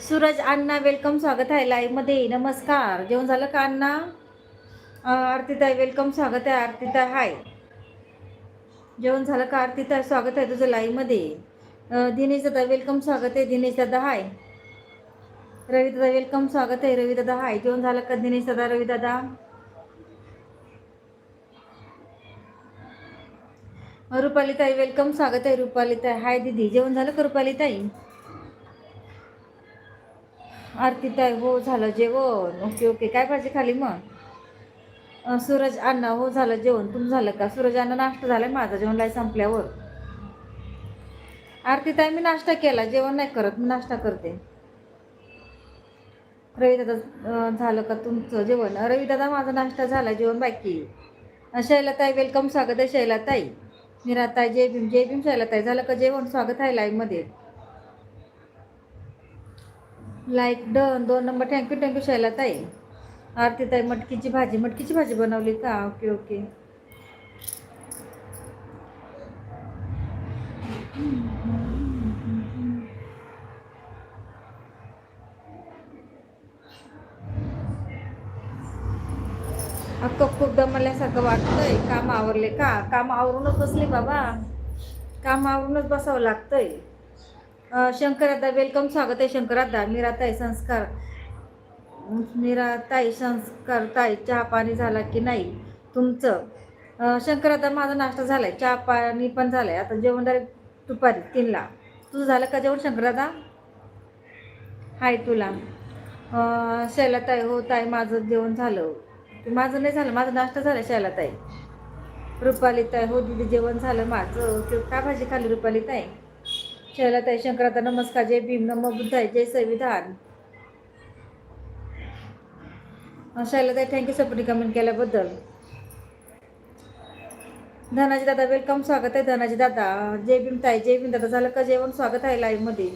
सूरज अण्णा welcome स्वागत आहे लाईव्हमध्ये नमस्कार. जेवण झालं का अण्णा? आरतीताई वेलकम स्वागत आहे आरतीताई. हाय जेवण झालं का आरतीताई? स्वागत आहे तुझं लाईव्हमध्ये दिनेश दादा वेलकम स्वागत आहे दिनेश दादा हाय रवी दादा वेलकम स्वागत आहे रवी दादा हाय जेवण झालं का दिनेश दादा रवी दादा वेलकम स्वागत आहे रुपालीताई. हाय दीदी. जेवण झालं का रुपालीताई? आरती ताई हो झालं जेवण. Okay okay. काय भाजी खाली मग? सूरज अण्णा हो झालं जेवण. तुम झालं का? सूरज अण्णा नाश्ता झालाय माझा जेवण लाय संपल्यावर. आरती ताई मी नाश्ता केला. जेवण नाही करत मी नाश्ता करते. रवीदादा झालं का तुमचं जेवण? रवीदादा माझा नाश्ता झाला जेवण बाकी. शैलाताई वेलकम स्वागत आहे शैलाताई मीराताई जय भीम जय भीम शैलाताई झालं का जेवण? स्वागत आहे लाईव्हमध्ये लाईक डन दोन number thank you thank you Aarti ताई मटकीची भाजी. मटकीची भाजी बनवली का? ओके ओके अक्क खूप दमल्यासारखं वाटतंय. काम आवरले का? काम आवरूनच बसले बाबा. काम आवरूनच बसावं लागतंय. शंकरादा वेलकम स्वागत आहे शंकरादा मीराताई संस्कार. मीराताई संस्कार ताई चहा पाणी झाला की नाही? तुमचं? शंकरादा माझा नाश्ता झाला आहे चहा पाणी पण झालं आहे आता जेवण डायरेक्ट दुपारी तीनला. तुझं झालं का जेवण शंकरादा हाय तुला. शैलाताई हो ताई माझं जेवण झालं. माझं नाही झालं माझा नाश्ता झाला शैलाताई रुपाली ताई हो दिदी जेवण झालं माझं. ते काय भाजी खाल्ली रुपाली ताई? शैलाताई शंकराता नमस्कार जय भीम नम बुद्धाय जय संविधान. शैलाताई थँक्यू सपोर्टी कमेंट केल्याबद्दल. धनाजी दादा वेलकम स्वागत आहे धनाजी दादा. जय भीम ताई जय भीम दादा झालं का जेवण? स्वागत आहे लाईव्हमध्ये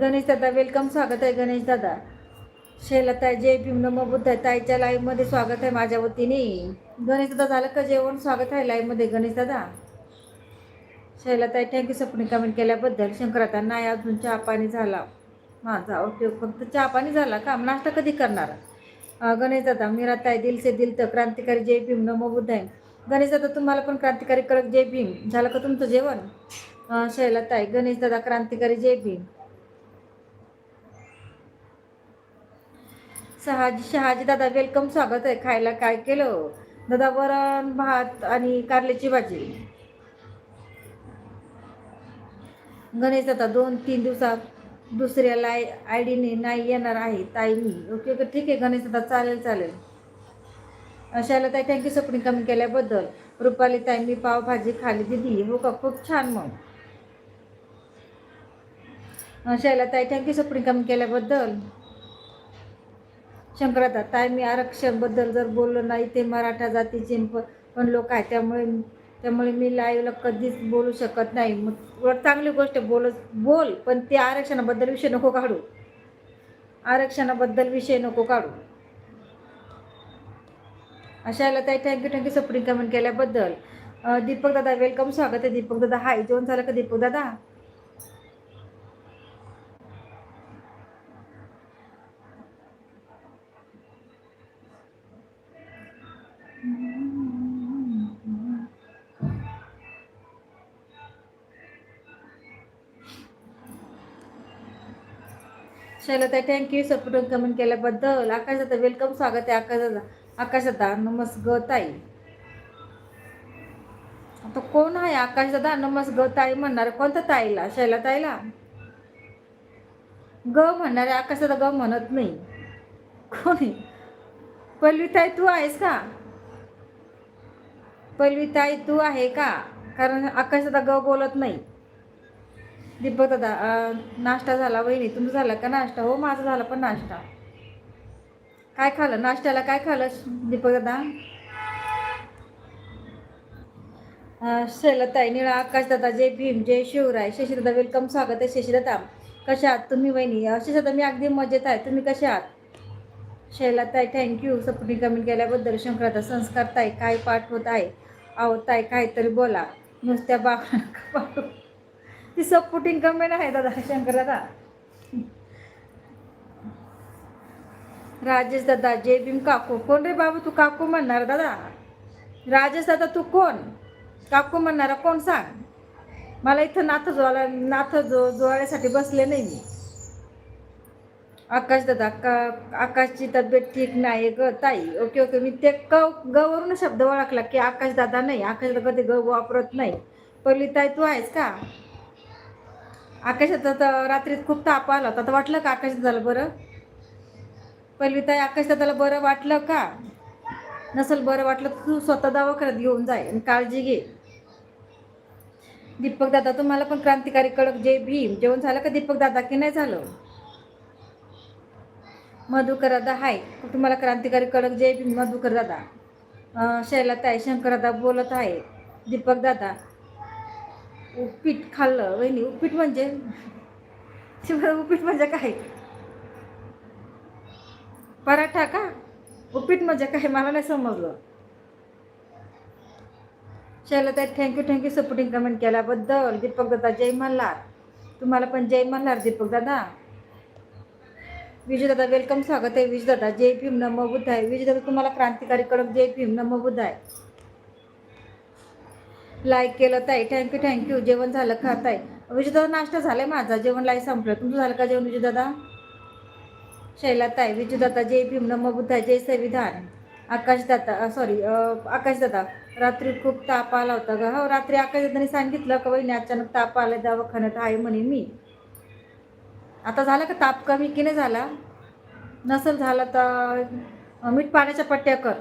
गणेश दादा वेलकम स्वागत आहे गणेश दादा. शैलताई जय भीम नमो बुद्ध ताईच्या लाईव्हमध्ये स्वागत आहे माझ्या वतीने. गणेश दादा झालं का जेवण? स्वागत आहे लाईव्हमध्ये गणेश दादा. शैलाताई थँक्यू सपनी कमेंट केल्याबद्दल. शंकराता नाही अजून चहा पाणी झाला. माझा उपयोग फक्त चहा पाणी झाला का? नाश्ता कधी करणार? गणेश दादा मीराताई दिल से दिल तर क्रांतिकारी जय भीम नमो बुद्धाय गणेश दादा तुम्हाला पण क्रांतिकारी कडक जय भीम. झालं का तुमचं जेवण? अं, शैलताई गणेश दादा क्रांतिकारी जय भीम. शहाजी शहाजी दादा वेलकम स्वागत आहे. खायला काय केलं? दादा वरण भात आणि कारल्याची भाजी. गणेश दादा दोन तीन दिवसात दुसऱ्या लाय आय डीने नाही येणार आहे ताई मी. ओके ओके ठीक आहे गणेश आता चालेल चालेल. अशाला ताई थँक्यू सपनी कमी केल्याबद्दल. रुपाली ताई मी पावभाजी खाली दिली. हो का? खूप छान मग. अशाला ताई थँक्यू सपनी कमी केल्याबद्दल. शंकराता ताई मी आरक्षणबद्दल जर बोललो नाही ते मराठा जातीचे पण लोक आहे त्यामुळे त्यामुळे मी लाईव्हला कधीच बोलू शकत नाही. मग चांगली गोष्ट बोल बोल पण ते आरक्षणाबद्दल विषय नको काढू. आरक्षणाबद्दल विषय नको काढू. अशाला ताई थँक्यू थँक्यू सप्रिंग कमेंट केल्याबद्दल. दीपक दादा वेलकम स्वागत आहे. दीपक दादा हाय जेवण झालं का दीपक दादा? शैलता थँक्यू सपोर्ट कमेंट केल्याबद्दल आकाश वेलकम स्वागत आहे आकाश दादा आकाश दादा नमस ग ताई आता कोण आहे आकाश दादा नमस ग ताई म्हणणार? कोणत्या ताईला? शैला ताईला ग म्हणणारे आकाश दादा ग म्हणत नाही. कोणी? पल्वी ताई तू आहेस का? पल्वी ताई तू आहे का? कारण आकाश दादा ग बोलत नाही. दीपक दादा नाश्ता झाला वहिनी तुमचा झाला का नाश्ता? हो माझा झाला पण नाश्ता. काय खालं नाश्त्याला काय खालं दीपक दादा? शैलताई निळा आकाश दादा जय भीम जय शिवराय शशीदादा वेलकम स्वागत आहे शशीदादा. कशा आहात तुम्ही वहिनी? अं, शशीदादा मी अगदी मजेत आहे. तुम्ही कशा आहात? शैलाताई थँक्यू सपोर्टिंग कमेंट केल्याबद्दल शंकराता संस्कार ताई काय पाठ होत आहे? आवताय ताई काहीतरी बोला. नुसत्या बा ती सपोर्टिंग कमेंट आहे दादा शंकर दादा राजेश दादा जय भीम काकू. कोण रे बाबू तू काकू म्हणणार दादा? राजेश दादा तू कोण? काकू म्हणणारा कोण सांग? मला इथं नाथ जोवायला नाथ जो जोवायसाठी बसले नाही मी. आकाश दादा का आकाशची तब्येत ठीक नाही ग ताई. Okay okay. मी ते क गवरून शब्द ओळखला की आकाश दादा नाही. आकाश दादा कधी ग वापरत नाही. पहिली ताई तू आहेस का? आकाशात आता रात्रीत खूप ताप आला होता. तर वाटलं का आकाश झालं बरं? पहिली ताई आकाश बरं वाटलं का? नसेल बरं वाटलं तर तू स्वतः दवाखान्यात घेऊन जाय आणि काळजी घे. दीपक दादा तुम्हाला पण क्रांतिकारी कडक जय भीम. जेवण झालं का दीपक दादा की नाही झालं? मधुकर दादा हाय. तुम्हाला क्रांतिकारी कडक जय भीम मधुकर दादा. अं, शैलाताई शंकर दादा बोलत आहे. दीपक दादा उपीट खाल्लं. वहिनी उपीट म्हणजे? उपीट म्हणजे काय? पराठा का? उपीट म्हणजे काय? मला नाही समजलं. शैलताई thank you thank you supporting comment केल्याबद्दल. दीपक दादा जय मल्हार. तुम्हाला पण जय मल्हार दीपक दादा विजय दादा वेलकम स्वागत आहे. विजय दादा जय भीम नमो बुद्ध आहे विजय दादा तुम्हाला क्रांतिकारी कडक जय भीम नमो बुद्ध आहे लाईक केलं ताई थँक्यू थँक्यू जेवण झालं का ताई? विजयदादा नाश्ता झालाय माझा? जेवण लाई संपलं. तुमचं झालं का जेवण विजयदादा शैला ताई विजयदादा जय भीम नमो बुद्ध आहे जय संविधान. आकाशदादा सॉरी आकाशदादा रात्री खूप ताप आला होता का हो रात्री आकाशदादाने सांगितलं का वहिनी अचानक ताप आला दवाखान्यात आहे म्हणे मी. आता झालं का ताप कमी की नाही झाला? नसेल झाला तर मीठ पाण्याच्या पट्ट्या कर.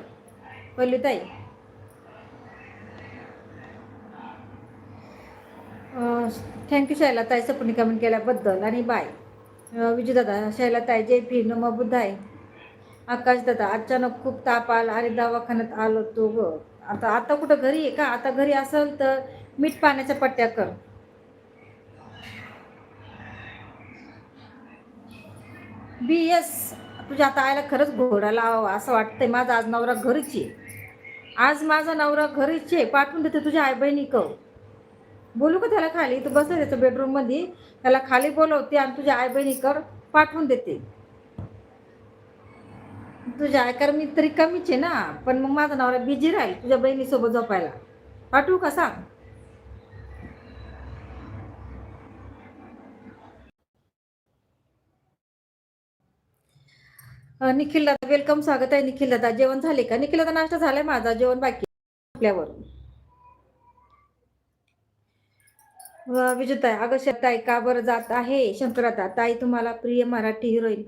पहिली ताई थँक्यू शैला ताई सपनी कमेंट केल्याबद्दल. आणि बाय. विजयदादा शैला ताई जय भीम नम बुद्ध आहे आकाश दादा अचानक खूप ताप आला आणि दवाखान्यात आलो तो ग. आता आता कुठं घरी आहे का? आता घरी असेल तर मीठ पाण्याच्या पट्ट्या कर. बी एस तुझ्या आता आयला खरंच घोडा लावा असं वाटतंय. माझा आज नवरा घरीच आहे. आज माझा नवरा घरीच आहे. पाठवून देते तुझ्या आई बहिणी कव बोलू का त्याला खाली? तू बसलं त्याच्या बेडरूममध्ये त्याला खाली बोलवते आणि तुझ्या आई बहिणी कर पाठवून देते. तुझ्या आयकर मी तरी कमीच आहे ना पण मग माझा नवरा बिझी राहील तुझ्या बहिणीसोबत झोपायला. पाठवू का सांग? निखिल दादा वेलकम स्वागत आहे निखिल दादा जेवण झाले का? निखिल दादा नाश्ता झालाय माझा. जेवण बाकी आपल्यावर. विजयताई अगं ताई का बरं जात आहे? शंकराता ताई तुम्हाला प्रिय मराठी हिरोईन.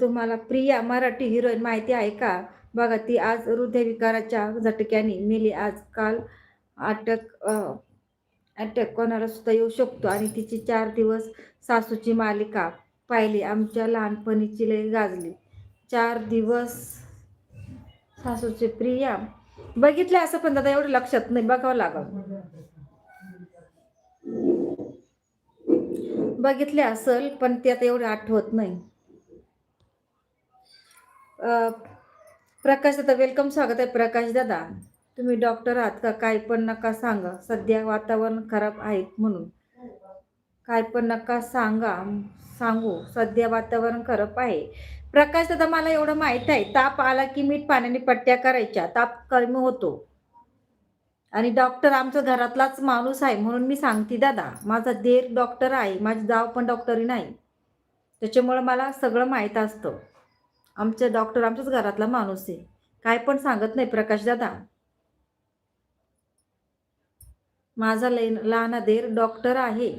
तुम्हाला प्रिया मराठी हिरोईन माहिती आहे का? बघा ती आज हृदयविकाराच्या झटक्याने मेली. आज काल अटक अटक कोणाला सुद्धा येऊ शकतो आणि तिची चार दिवस सासूची मालिका पाहिली. आमच्या लहानपणीची लय गाजली. चार दिवस सासूची प्रिया. बघितले असं पण दादा एवढं लक्षात नाही. बघावं लागल. बघितले असल पण त्यात एवढं आठवत नाही. प्रकाश दादा वेलकम स्वागत आहे प्रकाश दादा. तुम्ही डॉक्टर आहात का? काय पण नका सांगा. सध्या वातावरण खराब आहे म्हणून. काय पण नका सांगा सांगू. सध्या वातावरण खराब आहे. प्रकाश दादा मला एवढं माहीत आहे ताप आला की मीठ पाण्याने पट्ट्या करायच्या. ताप कमी होतो. आणि डॉक्टर आमच्या घरातलाच माणूस आहे म्हणून मी सांगते दादा माझा देर डॉक्टर आहे माझी जाव पण डॉक्टरी नाही. त्याच्यामुळं मला सगळं माहीत असतं. आमचं डॉक्टर आमच्याच घरातला माणूस आहे. काय पण सांगत नाही प्रकाश दादा. माझा लय लहान देर डॉक्टर आहे.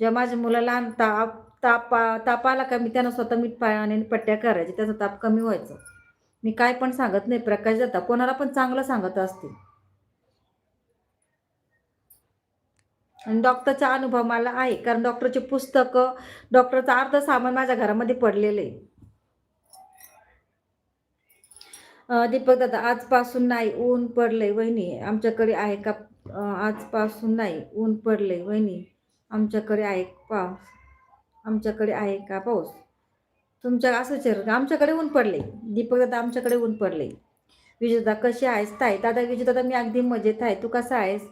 जेव्हा माझ्या मुलाला लहान ताप तापा ताप आला का मी त्यांना स्वतः मीठ पाण्याने पट्ट्या करायच्या त्याचा ताप कमी व्हायचा. मी काय पण सांगत नाही प्रकाश दादा. कोणाला पण चांगलं सांगत असते. आणि डॉक्टरचा अनुभव मला आहे. कारण डॉक्टरचे पुस्तकं डॉक्टरचं अर्ध सामान माझ्या घरामध्ये पडलेलं आहे. दीपक दादा आजपासून नाही ऊन पडलंय वहिनी. आमच्याकडे आहे का? आजपासून नाही ऊन पडलंय वहिनी. आमच्याकडे आहे पाऊस. आमच्याकडे आहे का पाऊस? तुमच्या असं चर आमच्याकडे ऊन पडले दीपक दादा आमच्याकडे ऊन पडले विजयदादा कशी आहेस? ताई दादा विजयदादा मी अगदी मजेत आहे. तू कसा आहेस?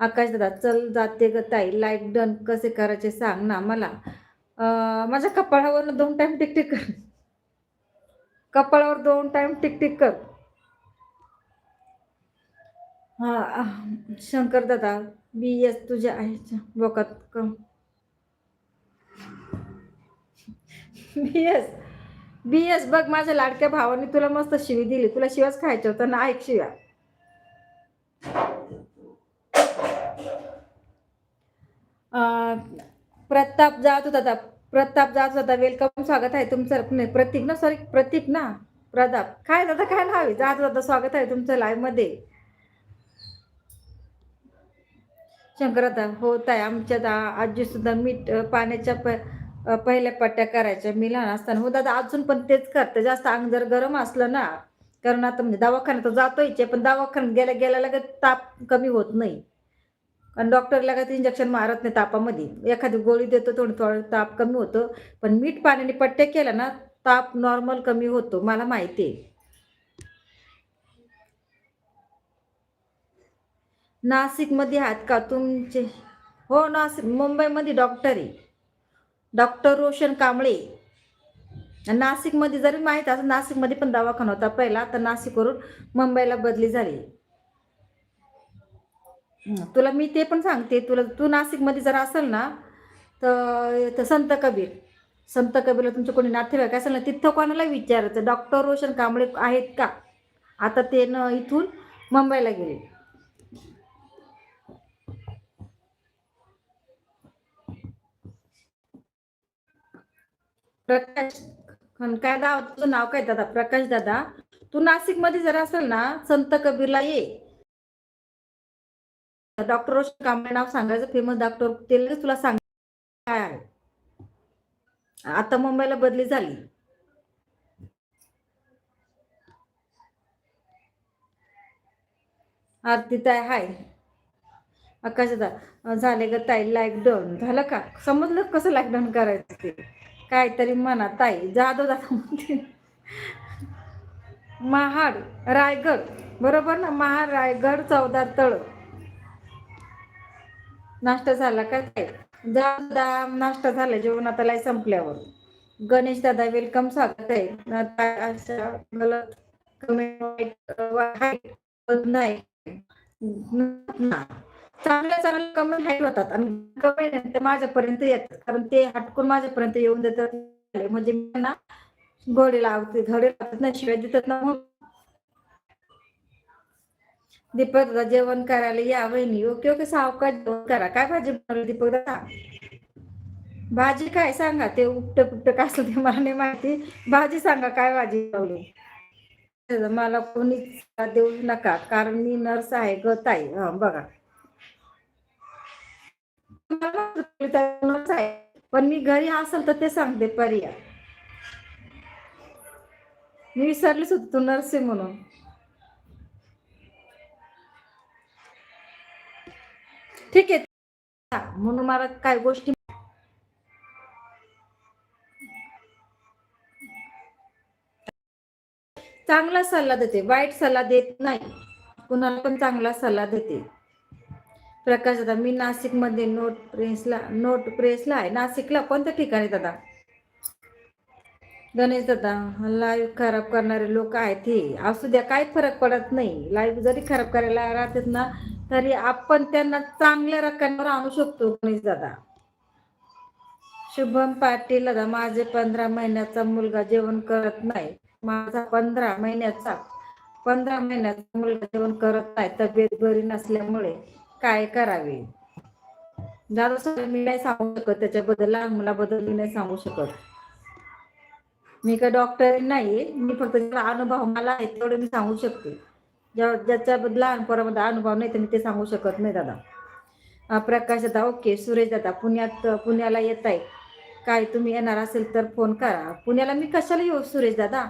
आकाश दादा चल जाते ग ताई. लाईक डन कसे करायचे सांग ना मला. माझ्या कपाळावर दोन टाइम टिकटिक कर. कपाळावर दोन टाइम टिकटिक कर. हा शंकर दादा बी एस तुझ्या आहे बोकात कम. बी एस बी एस बघ माझ्या लाडक्या भावाने तुला मस्त शिवी दिली. तुला शिवाच खायचं होतं ना? ऐक शिव्या. प्रताप जात होता आता. प्रताप जात होता. वेलकम स्वागत आहे तुमचं. प्रतीक ना? सॉरी प्रतीक ना? प्रताप. काय दादा काय नाव आहे? जात होता स्वागत आहे तुमचं लाईव्हमध्ये. शंकर दादा होत आहे. आमच्या दा आजी सुद्धा मीठ पाण्याच्या प पहिल्या पट्ट्या करायच्या. मी लहान असताना. हो दादा अजून पण तेच करते. जास्त अंग जर गरम असलं ना कारण आता म्हणजे दवाखान्यात जातोयचे पण दवाखान्यात गेल्या गेल्या लगेच ताप कमी होत नाही. कारण डॉक्टर लगेच इंजेक्शन मारत नाही तापामध्ये. एखादी गोळी देतो थोडी थोडं ताप कमी होतो. पण मीठ पाण्याने पट्ट्या केला ना ताप नॉर्मल कमी होतो मला माहिती आहे. नाशिकमध्ये आहात का तुमचे? हो नाशिक मुंबईमध्ये डॉक्टर आहे. डॉक्टर रोशन कांबळे. नाशिकमध्ये जरी माहीत असं नाशिकमध्ये पण दवाखाना होता पहिला तर नाशिकवरून मुंबईला बदली झाली. तुला मी ते पण सांगते. तुला तू नाशिकमध्ये जर असेल ना तर संत कबीर संत कबीरला तुमचं कोणी नातेवाईक असेल ना तिथं कोणाला विचारायचं? डॉक्टर रोशन कांबळे आहेत का? आता ते न इथून मुंबईला गेले. प्रकाश काय दाव तुझं नाव काय दादा? प्रकाश दादा. तू नाशिकमध्ये जर असेल ना संत कबीरला ये. डॉक्टर रोशन कांबळे नाव सांगायचं फेमस डॉक्टर ते लगेच तुला सांग काय आहे? आता मुंबईला बदली झाली. आरती ताई हाय. आकाश झाले ग ताई लाईक झालं का? समजलं कसं लाईक करायचं ते? काहीतरी म्हणा ताई जाधव दादा म्हणते महाड रायगड. बरोबर ना? महाड रायगड चौदा तळ. नाश्ता झाला काय? काय दादा नाश्ता झाला जेवण आता लय संपल्यावर. गणेश दादा वेलकम स्वागत आहे. नाही. चांगल्या चांगल्या कमेंट हाईट होतात आणि कमेंट ते माझ्यापर्यंत येतात कारण ते हटकून माझ्यापर्यंत येऊन देतात. म्हणजे मी ना घोडे लावते घडे लावतात ना शिवाय देतात ना म्हणून. दीपक जेवण करायला या वहिनी. ओके ओके सावकाश जेवण करा. काय भाजी बनवली दीपक दादा? भाजी काय सांगा? ते उपट पुपट काय असलं ते मला नाही माहिती. भाजी सांगा काय भाजी बनवली? मला कोणीच देऊ नका कारण मी नर्स आहे गत आहे हा बघा. आहे पण मी घरी असेल तर ते सांगते पर्याय मी विसरलीच होती तू नर्स आहे म्हणून. ठीक आहे. म्हणून मला काय गोष्टी चांगला सल्ला देते. वाईट सल्ला देत नाही. कुणाला पण चांगला सल्ला देते. प्रकाश दादा मी नाशिकमध्ये नोट प्रेसला नोट प्रेसला आहे. नाशिकला कोणत्या ठिकाणी दादा? गणेश दादा लाईव्ह खराब करणारे लोक आहेत हे. असू द्या काही फरक पडत नाही. लाईव्ह जरी खराब करायला राहतात ना तरी आपण त्यांना चांगल्या रक्कमेवर आणू शकतो गणेश दादा. शुभम पाटील दादा माझे पंधरा महिन्याचा मुलगा जेवण करत नाही. माझा पंधरा महिन्याचा पंधरा महिन्याचा मुलगा जेवण करत नाही. तब्येत बरी नसल्यामुळे काय करावे? दादा सर मी नाही सांगू शकत. त्याच्याबद्दल लहान मुलाबद्दल मी नाही सांगू शकत. मी काय डॉक्टर नाही मी फक्त जेवढा अनुभव मला आहे तेवढं मी सांगू शकते. ज्या ज्याच्याबद्दल लहान पोरामध्ये अनुभव नाही तर मी ते सांगू शकत नाही दादा. प्रकाश दादा ओके. सुरेश दादा पुण्यात पुण्याला येत आहे काय तुम्ही येणार असेल तर फोन करा. पुण्याला मी कशाला येऊ सुरेश दादा?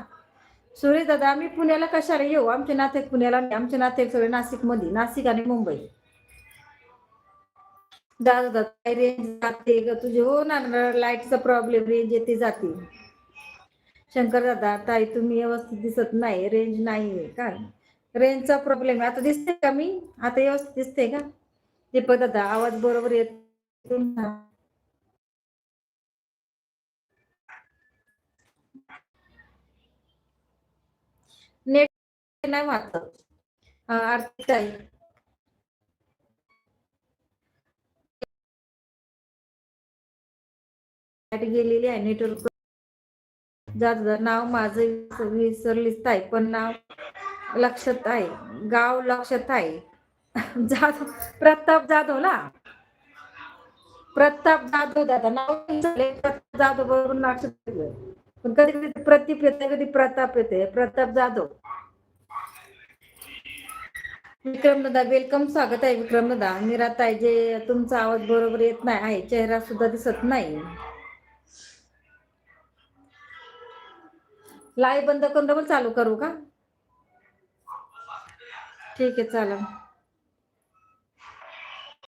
सुरेश दादा आम्ही पुण्याला कशाला येऊ? आमचे नाते पुण्याला आमचे नाते सगळे नाशिकमध्ये नाशिक आणि मुंबई. दादा दादा रेंज जाते ग तुझे? हो ना लाईटचा प्रॉब्लेम रेंज येते जाते. शंकर दादा ताई तुम्ही व्यवस्थित दिसत नाही. रेंज नाही आहे काय? रेंजचा प्रॉब्लेम आहे. आता दिसते का मी? आता व्यवस्थित दिसते का? दीपक दादा आवाज बरोबर येत नेट नाही वाटत आर्थिक आहे गेलेली आहे नेटवर्क जात नाव माझं विसरलीच आहे पण नाव लक्षात आहे. गाव लक्षात आहे. जाधव प्रताप जाधव ना प्रताप जाधव दादा नाव प्रताप जाधव बरोबर लक्षात पण कधी कधी प्रतीप येते कधी प्रताप येते प्रताप जाधव. विक्रम दादा वेलकम स्वागत आहे विक्रम दादा निरात आहे जे तुमचा आवाज बरोबर येत नाही आहे. चेहरा सुद्धा दिसत नाही. लाईव्ह बंद करून डबल चालू करू का? ठीक आहे चालेल.